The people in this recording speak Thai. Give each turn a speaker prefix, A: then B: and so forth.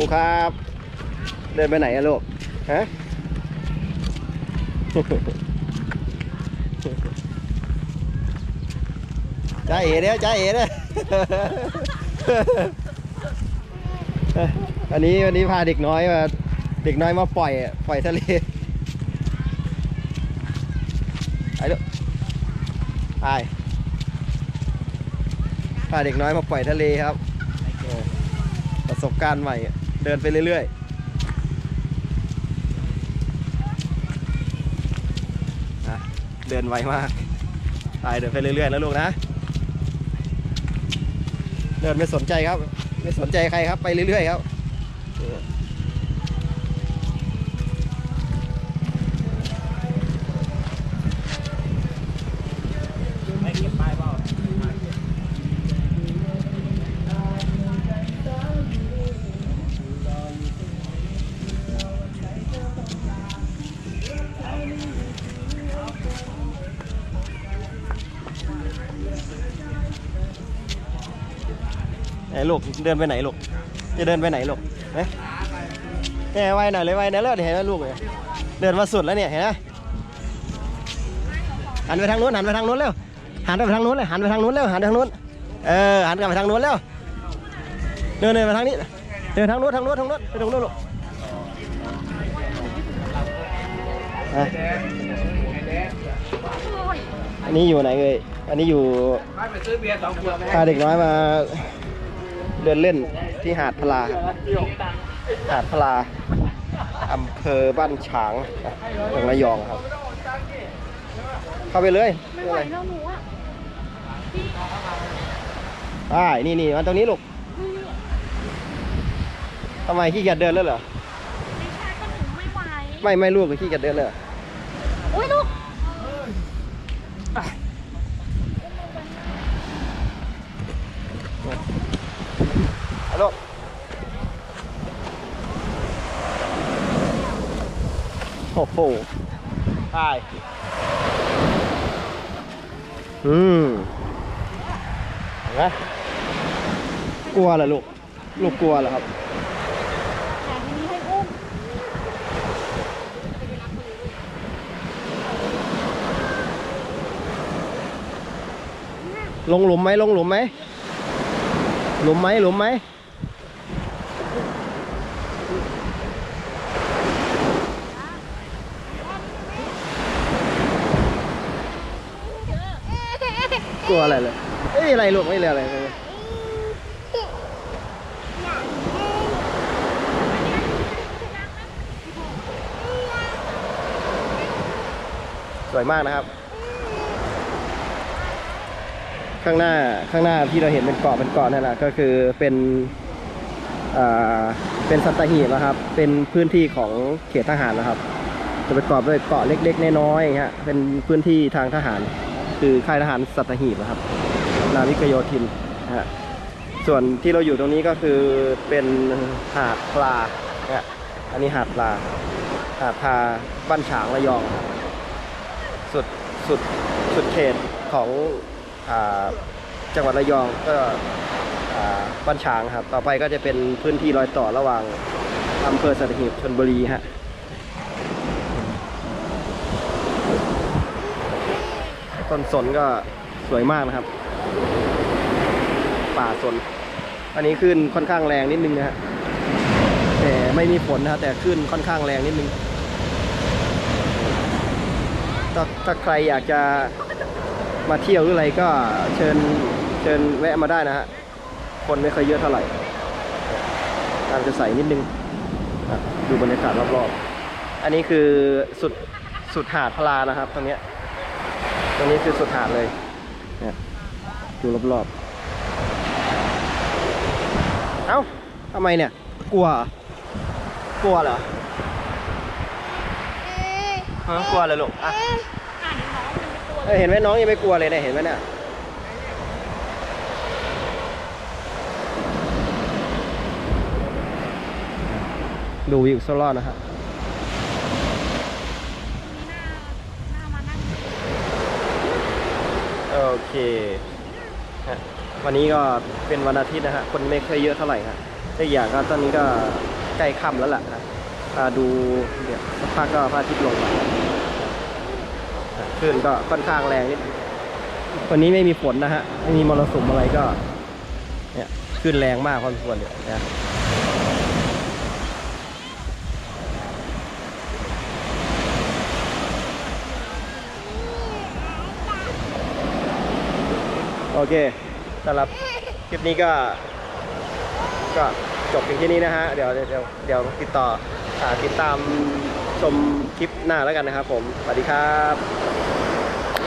A: ปูครับ เดินไปไหนอะลูก ฮะ จ้าเอ๋เด้อจ้าเอ๋เด้ออันนี้วันนี้พาเด็กน้อยมาเด็กน้อยมาปล่อยปล่อยทะเลไปลูกไปพาเด็กน้อยมาปล่อยทะเลครับ ประสบการณ์ใหม่ เดินไปเรื่อยๆอะเดินไวมากไปเดินไปเรื่อยๆนะลูกนะ เดินไม่สนใจครับ ไม่สนใจใครครับไปเรื่อยๆครับ
B: ไม่เก็บป้ายเปล่า
A: ลูกเดินไปไหนลูกจะเดินไปไหนลูกเอ๊ะแหมไวหน่อยเลยไวนะเลิศเห็นไหมลูกเนี่ยเดินมาสุดแล้วเนี่ยเห็นไหมหันไปทางนู้นหันไปทางนู้นเร็วหันไปทางนู้นเลยหันไปทางนู้นเร็วหันไปทางนู้นเออหันกลับไปทางนู้นเร็วเดินเดินไปทางนี้เดินทางนู้นทางนู้นทางนู้นไปทางนู้นลูกอะอันนี้อยู่ไหนเอ่ยอันนี้อยู่
B: ป้ายไปซื้อเบียร์สองขวดไหม
A: พาเด็กน้อยมา เดินเล่นที่หาดพลา หาดพลาอำเภอบ้านฉางจังหวัดระยองครับ เข้าไปเลย
C: ไม่ไหวแล้วหนูอะ
A: ไอ้นี่นี่มาตรงนี้ลูกทำไมขี้เกียจเดินแล้วเหรอ
C: ไม่ใช่ก็หนูไม่ไหว
A: ไม่ไม่ลูกขี้เกียจเดินเลยเหรอ
C: อุ้ยลูก
A: ฮัลโหลโอ้โหไอ้อืมเห็นไหมกลัวเหรอลูก ลูกกลัวเหรอครับ
C: แต่ทีนี้ให้อุ้ม
A: ลงหลุมไหมลงหลุมไหมหลุมไหมหลุมไหม กลัวอะไรเลยเอ้ยอะไรลูกไม่เลยอะไรเลยสวยมากนะครับ ข้างหน้าข้างหน้าที่เราเห็นเป็นเกาะเป็นเกาะนั่นแหละก็คือเป็นอ่าเป็นสัตหีบนะครับ เป็นพื้นที่ของเขตทหารนะครับ จะประกอบด้วยเกาะเล็กๆน้อยๆอย่างเงี้ยเป็นพื้นที่ทางทหาร คือค่ายทหารสัตหีบนะครับ นาวิกโยธินฮะส่วนที่เราอยู่ตรงนี้ก็คือเป็นหาดปลานะฮะอันนี้หาดปลา หาดพาบ้านฉางระยองสุดสุดสุดเขตของอ่าจังหวัดระยองก็อ่าบ้านฉางครับ ต่อไปก็จะเป็นพื้นที่รอยต่อระหว่างอำเภอสัตหีบชนบุรีฮะ ต้นสนก็สวยมากนะครับ ป่าสน อันนี้ขึ้นค่อนข้างแรงนิดนึงนะฮะแต่ไม่มีฝนนะฮะแต่ขึ้นค่อนข้างแรงนิดนึงถ้าถ้าใครอยากจะมาเที่ยวหรืออะไรก็เชิญเชิญแวะมาได้นะฮะคนไม่เคยเยอะเท่าไหร่น้ำจะใส่นิดนึงดูบรรยากาศรอบๆ อันนี้คือสุดสุดหาดพลานะครับตรงเนี้ย ตรงนี้คือสุดหาดเลยเนี่ยดูรอบๆ เอ้าทำไมเนี่ย กลัวเหรอกลัวเหรอฮะกลัวเลยลูกอะ
C: อ่านน้องมันไม่ตัว
A: เออเห็นไหมน้องยังไม่กลัวเลยเนี่ยเห็นไหมเนี่ยดูวิวโซลอนะฮะ
C: นี้หน้าหน้ามานั่ง
A: โอเคฮะวันนี้ก็เป็นวันอาทิตย์นะฮะ คนไม่ค่อยเยอะเท่าไหร่ฮะอีกอย่างก็ตอนนี้ก็ใกล้ค่ำแล้วล่ะนะอ่าดูเดี๋ยวสักพักก็พระอาทิตย์ลงแล้วคลื่นก็ค่อนข้างแรงนิดวันนี้ไม่มีฝนนะฮะ ไม่มีมรสุมอะไรก็ เนี่ยคลื่นแรงมากพอสมควรเลยนะ โอเคสำหรับคลิปนี้ก็ ก็จบเพียงที่นี้นะฮะ เดี๋ยวเดี๋ยวเดี๋ยวติดต่อติดตามชมคลิปหน้าแล้วกันนะครับผม สวัสดีครับ